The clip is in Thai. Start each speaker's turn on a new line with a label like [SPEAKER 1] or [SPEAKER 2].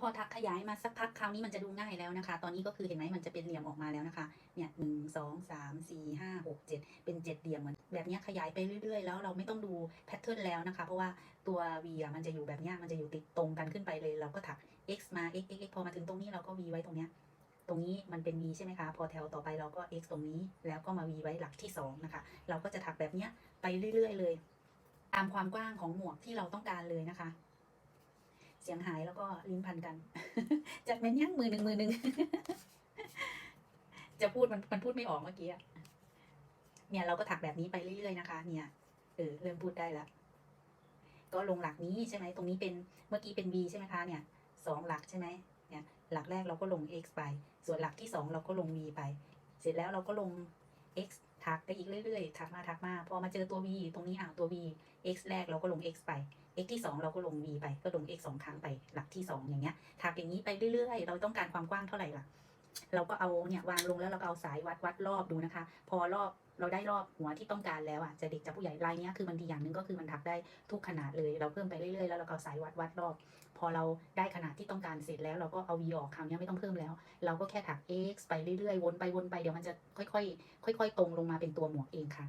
[SPEAKER 1] พอทักขยายมาสักพักคราวนี้มันจะดูง่ายแล้วนะคะ ตอนนี้ก็คือเห็นไหมมันจะเป็นเหลี่ยมออกมาแล้วนะคะ เนี่ยหนึ่งสองสามสี่ห้าหกเจ็ดเป็นเจ็ดเหลี่ยมเหมือนแบบนี้ขยายไปเรื่อยๆ แล้วเราไม่ต้องดูแพทเทิร์นแล้วนะคะ เพราะว่าตัว v อะมันจะอยู่แบบนี้มันจะอยู่ติดตรงกันขึ้นไปเลย เราก็ถัก x มา x x x พอมาถึงตรงนี้เราก็ v ไว้ตรงเนี้ยตรงนี้มันเป็น v ใช่ไหมคะ พอแถวต่อไปเราก็ x ตรงนี้ แล้วก็มา v ไว้หลักที่สองนะคะ เราก็จะถักแบบนี้ไปเรื่อย ๆ เลย ตามความกว้างของหมวกที่เราต้องการเลยนะคะ สียงหายแล้วก็ลิ้นพันกัน จัดเมนย่างมือหนึ่งมือหนึ่งจะพูดมันมันพูดไม่ออกเมื่อกี้เนี่ยเราก็ถักแบบนี้ไปเรื่อยๆนะคะ เนี่ยเออเริ่มพูดได้ละก็ลงหลักนี้ใช่ไหมตรงนี้เป็นเมื่อกี้เป็น v ใช่ไหมคะเนี่ยสองหลักใช่ไหมเนี่ย หลักแรกเราก็ลง x ไป ส่วนหลักที่สองเราก็ลง v ไป เสร็จแล้วเราก็ลง x ทักไปอีกเรื่อยๆ ทักมาทักมา พอมาเจอตัว v ตรงนี้อะตัว v x แรกเราก็ลง x ไป x ที่ 2 เราก็ลง v ไป ก็ลง x สองครั้งไป หลักที่ 2 อย่างเงี้ย ทักอย่างนี้ไปเรื่อยๆ เราต้องการความกว้างเท่าไหร่ล่ะ เราก็เอาเนี่ยวางลงแล้วเราก็เอาสายวัดวัดรอบดูนะคะ พอรอบเราได้รอบหัวที่ต้องการแล้วอะจะเด็กจะผู้ใหญ่ลายนี้คือมันดีอย่างหนึ่งก็คือมันถักได้ทุกขนาดเลย เราเพิ่มไปเรื่อยๆแล้วเราก็เอาสายวัดวัดรอบ พอเราได้ขนาดที่ต้องการเสร็จแล้วเราก็เอาวีออกคราวนี้ไม่ต้องเพิ่มแล้ว เราก็แค่ถัก x ไปเรื่อยๆวนไปวนไปเดี๋ยวมันจะค่อยๆค่อย ๆ ตรงลงมาเป็นตัวหมวกเองค่ะ